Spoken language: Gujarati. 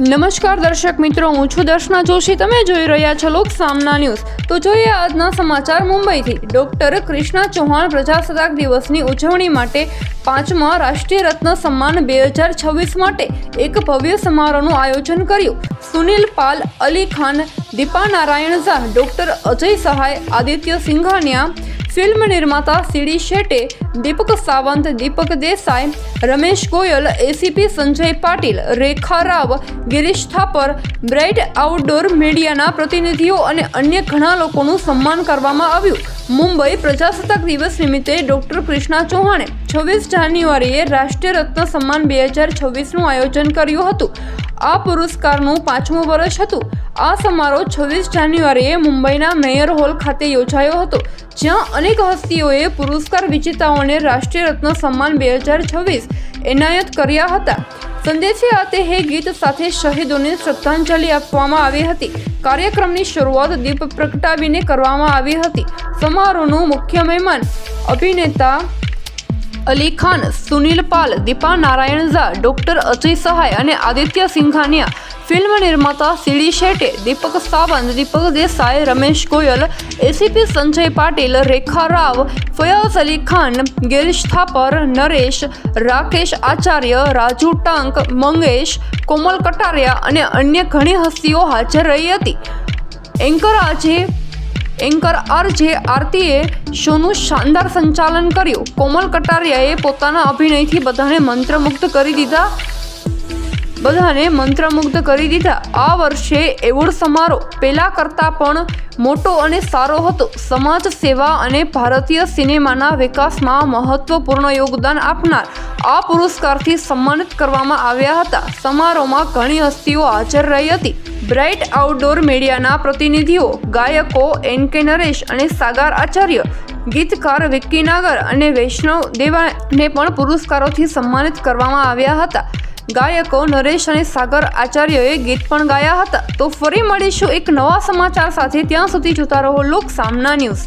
નમસ્કાર દર્શક મિત્રો, હું છું દર્શના જોશી. તમે જોઈ રહ્યા છો લોક સામના ન્યૂઝ. તો જોઈએ આજના સમાચાર મુંબઈથી. ડોક્ટર કૃષ્ણા ચૌહાણ પ્રજાસત્તાક દિવસની ઉજવણી માટે પાંચમા રાષ્ટ્રીય રત્ન સન્માન બે હજાર છવ્વીસ માટે એક ભવ્ય સમારોહનું આયોજન કર્યું. સુનિલ પાલ, અલી ખાન દીપા નારાયણ ઝા, ડોક્ટર અજય સહાય, આદિત્ય સિંઘાનિયા ફિલ્મ નિર્માતા C D Shette Deepak Sawant, Deepak Desai, Ramesh Goyal ACP Sanjay Patil, Rekha Rao, Girish Thapar, bright outdoor મીડિયાના પ્રતિનિધિઓ અને અન્ય ઘણા લોકોનું સન્માન કરવામાં આવ્યું. મુંબઈ પ્રજાસત્તાક દિવસ નિમિત્તે ડોક્ટર કૃષ્ણા ચૌહાણે છવ્વીસ જાન્યુઆરીએ રાષ્ટ્રીય રત્ન સન્માન બે હજાર છવ્વીસનું આયોજન કર્યું હતું. આ પુરસ્કારનું પાંચમું વર્ષ હતું. આ સમારોહ છવ્વીસ જાન્યુઆરીએ મુંબઈના મેયર હોલ ખાતે યોજાયો હતો, જ્યાં અનેક હસ્તીઓએ પુરસ્કાર વિજેતાઓને રાષ્ટ્રીય રત્ન સન્માન બે હજાર છવ્વીસ એનાયત કર્યા હતા. સંદેશે આતે હે ગીત સાથે શહીદોને શ્રદ્ધાંજલિ આપવામાં આવી હતી. કાર્યક્રમની શરૂઆત દીપ પ્રગટાવીને કરવામાં આવી હતી. સમારોહનું મુખ્ય મહેમાન અભિનેતા અલી ખાન, સુનિલ પાલ, દીપા નારાયણ ઝા ડોક્ટર અજય સહાય અને આદિત્ય સિંઘાનિયા. ફિલ્મ નિર્માતા C D Shette Deepak Sawant, Deepak Desai, Ramesh Goyal ACP Sanjay Patil, Rekha Rao, Fayaz Ali Khan, Girish Thapar, Naresh, Rakesh Acharya, Raju Tank, Mangesh, કોમલ કટારિયા અને અન્ય ઘણી હસ્તીઓ હાજર રહી હતી. એન્કર આજે એન્કર આરજે આરતીએ શોનું શાનદાર સંચાલન કર્યું. કોમલ કટારિયાએ પોતાના અભિનયથી બધાને મંત્રમુગ્ધ કરી દીધા. બધાને મંત્રમુગ્ધ કરી દીધા. આ વર્ષે એવોર્ડ સમારોહ પહેલાં કરતાં પણ મોટો અને સારો હતો. સમાજ સેવા અને ભારતીય સિનેમાના વિકાસમાં મહત્વપૂર્ણ યોગદાન આપનાર આ પુરસ્કારથી સન્માનિત કરવામાં આવ્યા હતા. સમારોહમાં ઘણી હસ્તીઓ હાજર રહી હતી. બ્રાઇટ આઉટડોર મીડિયાના પ્રતિનિધિઓ, ગાયકો, એન કે નરેશ અને સાગર આચાર્ય, ગીતકાર વિક્કી નાગર અને વૈષ્ણવ દેવાને પણ પુરસ્કારોથી સન્માનિત કરવામાં આવ્યા હતા. ગાયકો નરેશ અને સાગર આચાર્યએ ગીત પણ ગાયા હતા. તો ફરી મળીશું એક નવા સમાચાર સાથે. ત્યાં સુધી જોતા રહો લોક સામના ન્યૂઝ.